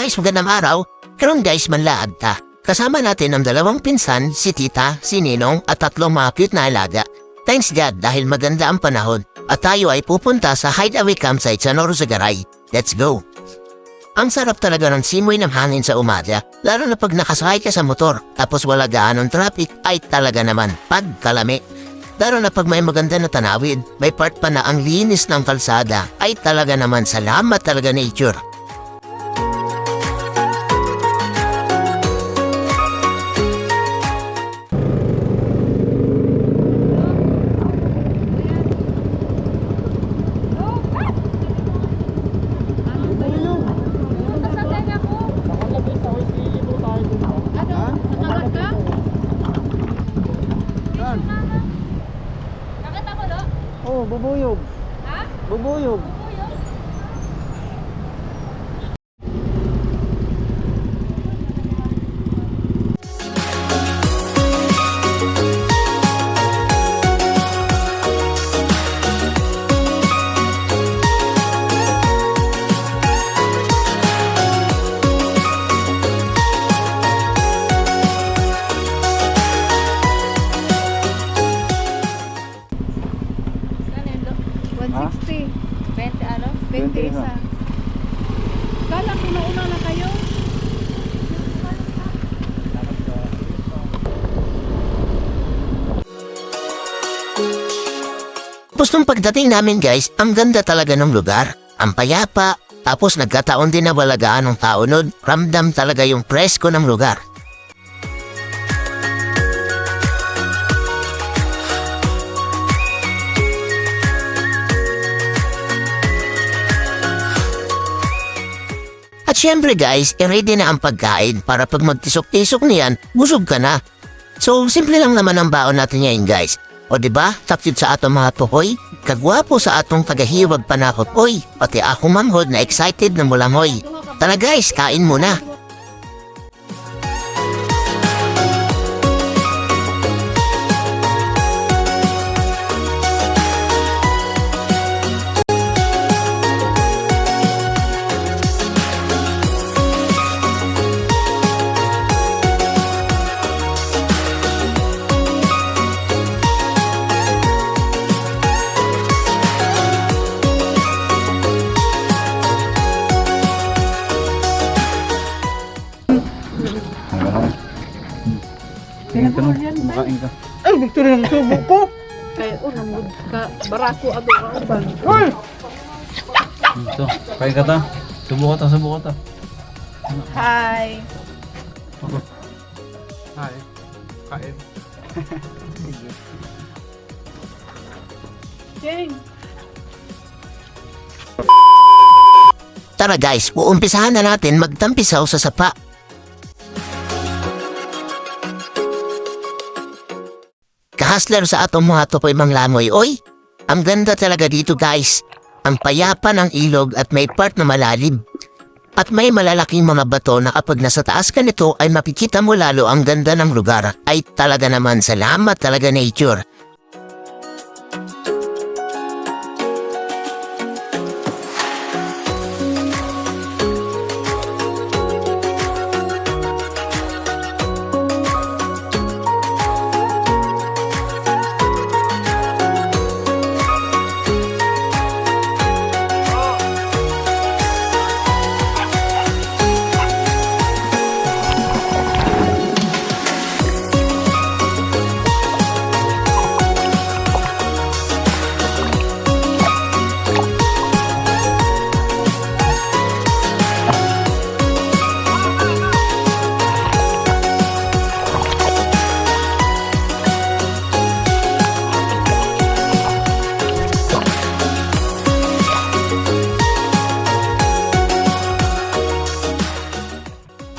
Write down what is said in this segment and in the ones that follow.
guys, magandang araw. Karon guys, manlaad ta. Kasama natin ang dalawang pinsan, si Tita, si Ninong at tatlong mga cute na alaga. Thanks God dahil maganda ang panahon at tayo ay pupunta sa hideaway campsite sa Norzagaray. Let's go! Ang sarap talaga ng simoy ng hangin sa umaga, lalo na pag nakasakay ka sa motor tapos wala gaanong traffic ay talaga naman pagkalami. Lalo na pag may maganda na tanawid, may part pa na ang linis ng kalsada ay talaga naman salamat talaga nature. Bubuyog. Ha? Bubuyog. Kala ko nauna na kayo. Tapos nung pagdating namin guys, ang ganda talaga ng lugar. Ang payapa, tapos nagkataon din na walagaan ng tao nun. Ramdam talaga yung presko ng lugar. At syempre guys, i-ready na ang pagkain para pag magtisok-tisok niyan, busog ka na. So, simple lang naman ang baon natin ngayon guys. O ba? Tapsit sa atong mga tuhoy, kagwapo sa atong tagahiwag panakot oy, pati ako manghod na excited na mulangoy. Tara guys, kain muna. Ka nung makain ka. Ay, Victoria, ang subo ko. Kaya, oh, namud ka. Barako ato ka uban. Uy! Ito, kain ka ta. Subo ka ta, subo ka ta. Hi. Hi. Kain. Jeng. Tara guys, uumpisahan na natin magtampisaw sa sapa. Kahasler sa atong mga tupoy manglamoy, oy! Ang ganda talaga dito guys. Ang payapa ng ilog at may part na malalim. At may malalaking mga bato na kapag nasa taas ka nito ay makikita mo lalo ang ganda ng lugar. Ay talaga naman salamat talaga nature.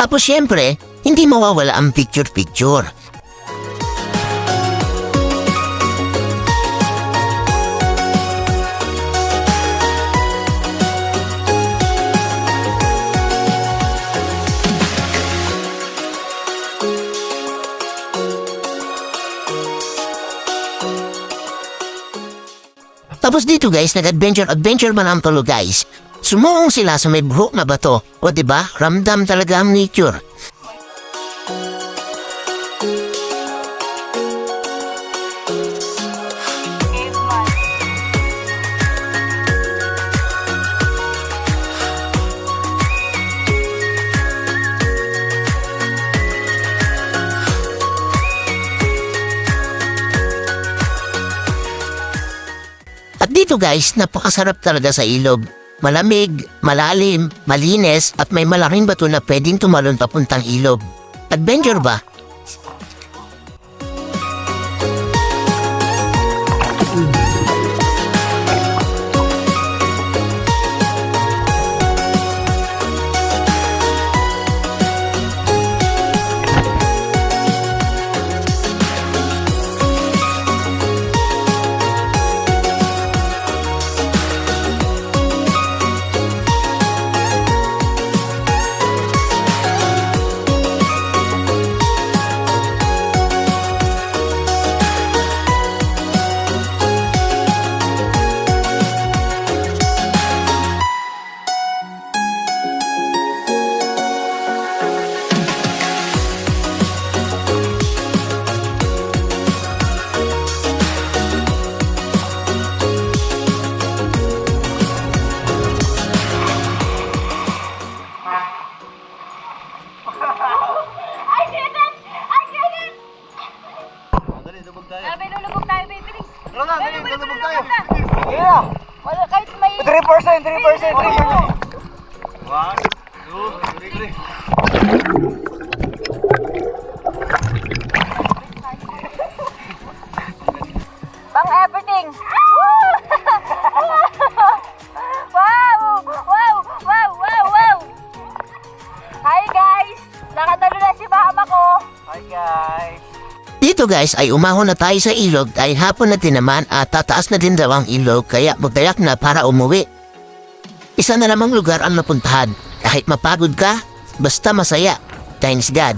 Tapos syempre, hindi mawawala ang picture-picture. Tapos dito guys, nag-adventure-adventure man ang tulo guys. Sumuong sila sa may buhok na bato. O ba ramdam talaga ang nature. At dito guys, napakasarap talaga sa ilog. Malamig, malalim, malinis at may malaking bato na pwedeng tumalon papuntang ilog. Adventure ba? One, two, three. Pang everything. Woo! wow! Wow! Wow! Wow! Wow! Hi guys! Nakatalo na si mama ko. Hi guys. Dito guys ay umahon na tayo sa ilog dahil hapon na din naman at tataas na din daw ang ilog kaya magdayak na para umuwi. Isa na namang lugar ang napuntahan. Kahit mapagod ka, basta masaya. Thanks God.